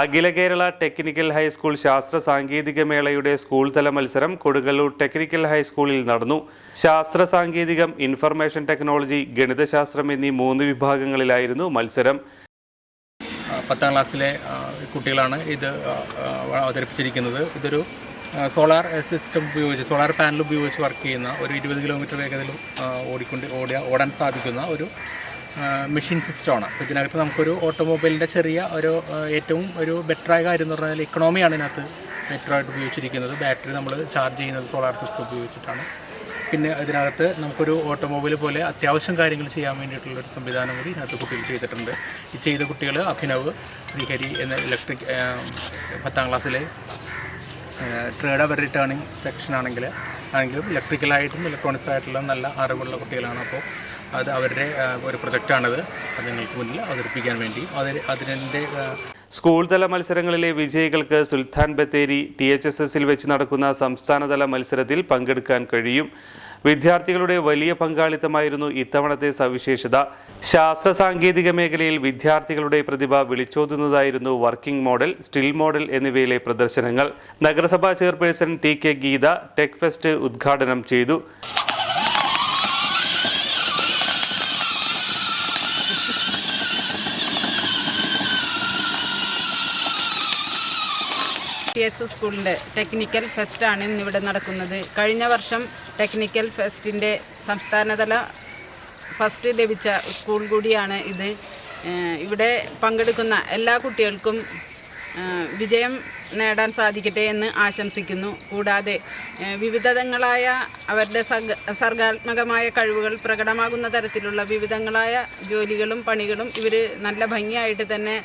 അഖില Kerala technical high school ശാസ്ത്ര സാങ്കേതിക മേളയുടെ സ്കൂൾ തല മത്സരം കൊടുങ്ങല്ലൂർ ടെക്നിക്കൽ ഹൈസ്കൂളിൽ നടന്നു. ശാസ്ത്ര സാങ്കേതികം ഇൻഫർമേഷൻ ടെക്നോളജി ഗണിതശാസ്ത്രം എന്നീ മൂന്ന് വിഭാഗങ്ങളിലായിരുന്നു മത്സരം. പത്താം ക്ലാസ്സിലെ കുട്ടികളാണ് ഇത് അവതരിപ്പിച്ചിരിക്കുന്നത്. ഇതൊരു സോളാർ സിസ്റ്റം ഉപയോഗിച്ച് സോളാർ പാനൽ ഉപയോഗിച്ച് വർക്ക് ചെയ്യുന്ന ഒരു ഇരുപത് കിലോമീറ്റർ വേഗത്തിൽ ഓടിക്കൊണ്ട് ഓടാൻ സാധിക്കുന്ന ഒരു മെഷീൻ സിസ്റ്റമാണ് അപ്പോൾ ഇതിനകത്ത് നമുക്കൊരു ഓട്ടോമൊബൈലിന്റെ ചെറിയ ഒരു ഏറ്റവും ഒരു ബെറ്ററായ കാര്യം എന്ന് പറഞ്ഞാൽ ഇക്കണോമിയാണ് ഇതിനകത്ത് ബെറ്ററായിട്ട് ഉപയോഗിച്ചിരിക്കുന്നത്. ബാറ്ററി നമ്മൾ ചാർജ് ചെയ്യുന്നത് സോളാർ സിസ്റ്റം ഉപയോഗിച്ചിട്ടാണ്. പിന്നെ ഇതിനകത്ത് നമുക്കൊരു ഓട്ടോമൊബൈൽ പോലെ അത്യാവശ്യം കാര്യങ്ങൾ ചെയ്യാൻ വേണ്ടിയിട്ടുള്ളൊരു സംവിധാനം കൂടി ഇതിനകത്ത് കുട്ടികൾ ചെയ്തിട്ടുണ്ട്. ഈ ചെയ്ത കുട്ടികൾ അഭിനവ് ശ്രീഹരി എന്ന ഇലക്ട്രിക് പത്താം ക്ലാസ്സിലെ ട്രേഡ് അവർ റിട്ടേണിംഗ് സെക്ഷൻ ആണെങ്കിൽ ആണെങ്കിലും ഇലക്ട്രിക്കലായിട്ടും ഇലക്ട്രോണിക്സ് ആയിട്ടുള്ള നല്ല അറിവുള്ള കുട്ടികളാണ്. അപ്പോൾ അത് അവരുടെ ഒരു പ്രൊജക്റ്റാണത്. അത് നിങ്ങൾക്ക് മുന്നിൽ അവതരിപ്പിക്കാൻ വേണ്ടി. അതിന്റെ സ്കൂൾ തല മത്സരങ്ങളിലെ വിജയികൾക്ക് Sultan Bathery T H S എസിൽ വെച്ച് നടക്കുന്ന സംസ്ഥാനതല മത്സരത്തിൽ പങ്കെടുക്കാൻ കഴിയും. വിദ്യാർത്ഥികളുടെ വലിയ പങ്കാളിത്തമായിരുന്നു ഇത്തവണത്തെ സവിശേഷത. ശാസ്ത്ര സാങ്കേതിക മേഖലയിൽ വിദ്യാർത്ഥികളുടെ പ്രതിഭ വിളിച്ചോതുന്നതായിരുന്നു വർക്കിംഗ് മോഡൽ സ്റ്റിൽ മോഡൽ എന്നിവയിലെ പ്രദർശനങ്ങൾ. നഗരസഭാ chairperson T K Geetha tech fest ഉദ്ഘാടനം ചെയ്തു. ടി എസ് സ്കൂളിന്റെ ടെക്നിക്കൽ ഫെസ്റ്റാണ് ഇന്നിവിടെ നടക്കുന്നത്. കഴിഞ്ഞ വർഷം ടെക്നിക്കൽ ഫെസ്റ്റിന്റെ സംസ്ഥാനതല ഫസ്റ്റ് ലഭിച്ച സ്കൂൾ കൂടിയാണ് ഇത്. ഇവിടെ പങ്കെടുക്കുന്ന എല്ലാ കുട്ടികൾക്കും വിജയം നേടാൻ സാധിക്കട്ടെ എന്ന് ആശംസിക്കുന്നു. കൂടാതെ വിവിധതങ്ങളായ അവരുടെ സർഗാത്മകമായ കഴിവുകൾ പ്രകടമാകുന്ന തരത്തിലുള്ള വിവിധങ്ങളായ ജോലികളും പണികളും ഇവർ നല്ല ഭംഗിയായിട്ട് തന്നെ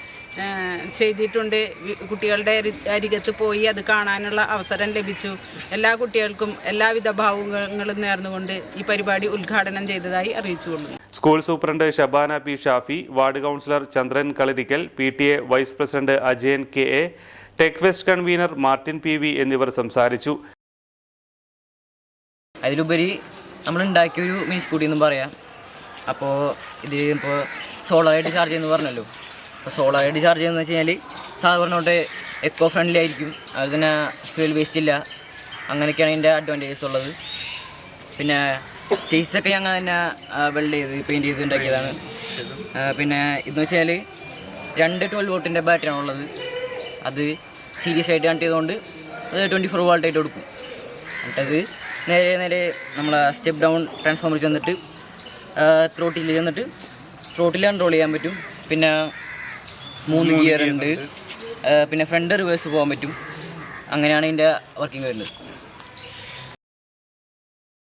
ചെയ്തിട്ടുണ്ട്. കുട്ടികളുടെ അരി- അരികത്ത് പോയി അത് കാണാനുള്ള അവസരം ലഭിച്ചു. എല്ലാ കുട്ടികൾക്കും എല്ലാവിധ ഭാവങ്ങളും നേർന്നുകൊണ്ട് ഈ പരിപാടി ഉദ്ഘാടനം ചെയ്തതായി അറിയിച്ചുകൊള്ളുന്നു. School superintendent Shabana P Shafi ward councillor Chandran Kalirikkal P T A vice president Ajayan K A tech fest convener Martin P V എന്നിവർ സംസാരിച്ചു. അതിലുപരി നമ്മൾ ഉണ്ടാക്കിയൊരു മിനി സ്കൂട്ടി എന്നും പറയാം. അപ്പോൾ ഇത് ഇപ്പോൾ സോളാറായിട്ട് ചാർജ് ചെയ്യുന്നു പറഞ്ഞല്ലോ. അപ്പോൾ ഡിസ്ചാർജ് ചാർജ് ചെയ്യുന്നത് വെച്ച് കഴിഞ്ഞാൽ സാധാരണ തൊട്ട് എക്കോ ഫ്രണ്ട്ലി ആയിരിക്കും. അതിന് ഫ്യൂൽ വേസ്റ്റ് ഇല്ല. അങ്ങനെയൊക്കെയാണ് ഇതിന്റെ അഡ്വാന്റേജസ് ഉള്ളത്. പിന്നെ ചേസൊക്കെ ഞങ്ങൾ തന്നെ വെൽഡ് ചെയ്ത് പെയിന്റ് ചെയ്ത് ഉണ്ടാക്കിയതാണ്. പിന്നെ ഇതെന്ന് വെച്ചാൽ രണ്ട് ട്വൽവ് വോട്ടിന്റെ ബാറ്ററിയാണ് ഉള്ളത്. അത് സീരിയസ് ആയിട്ട് കണക്ട് ചെയ്തുകൊണ്ട് അത് ട്വന്റി ഫോർ വോൾട്ടായിട്ട് കൊടുക്കും എന്നിട്ടത് നേരെ നേരെ നമ്മളെ സ്റ്റെപ്പ് ഡൗൺ ട്രാൻസ്ഫോമർ ചെന്നിട്ട് ത്രോട്ടിൽ ചെന്നിട്ട് ത്രോട്ടിൽ കൺട്രോൾ ചെയ്യാൻ പറ്റും. പിന്നെ മൂന്ന് ഗിയർ ഉണ്ട്. പിന്നെ ഫ്രണ്ട് റിവേഴ്സ് പോകാൻ പറ്റും. അങ്ങനെയാണ് ഇതിന്റെ വർക്കിംഗ് വരുന്നത്.